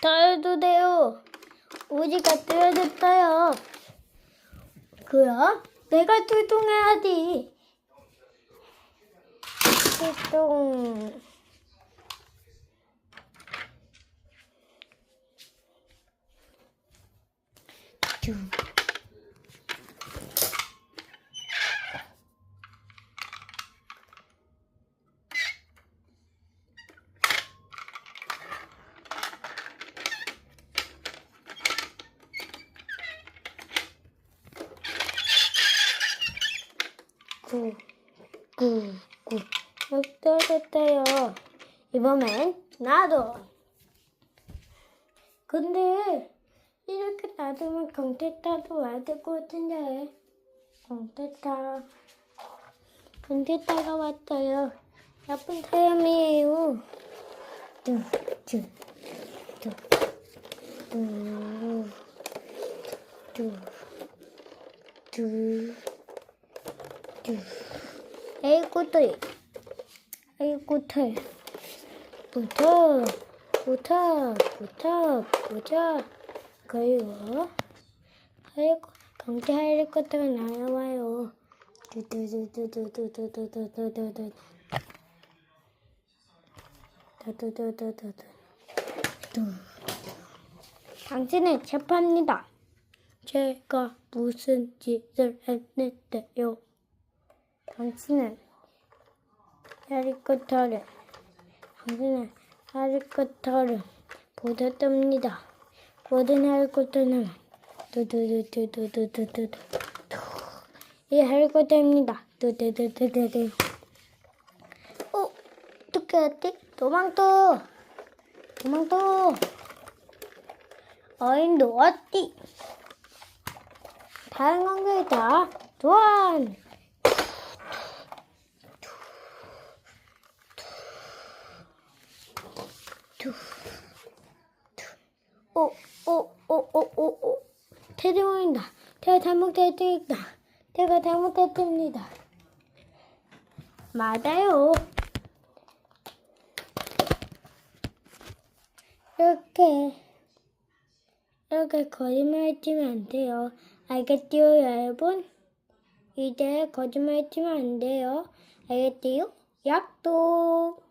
저도 돼요. 오지가 뜯어졌어요. 그럼 내가 두둥해야지. esto un... Good. 못 떨었대요. 이번엔 나도. 근데 이렇게 놔두면 경태타도 와야 될 것 같은데 경태타 경태타가 왔어요. 나쁜 사람이에요. 두, 두, 두, 두, 두, 두, 두. 에이, 꼬들이. 이 꼬털. 꼬털, 꼬털, 꼬털, 꼬털. 그리고, 하이코, 경제 하이리코터가 나와요. 두두두두두두두두두두 두 두두두두두 당신은 재판입니다. 제가 무슨 짓을 했는데요? 당신은 해리포터를 모든 해리포터를 보셨답니다. 모든 해리포터는 두두두두두두두두 이 해리포터입니다. 두두두두두두 어? 어떻게 했지? 도망도 도망도 어인 놓았디 다른 관계이다 좋아! 두, 두, 오, 오, 오, 오, 오, 오. 태동입니다. 제가 잘못했습니다. 제가 잘못했습니다. 맞아요. 이렇게 이렇게 거짓말 치면 안 돼요. 알겠지요, 여러분? 이제 거짓말 치면 안 돼요. 알겠지요? 약속!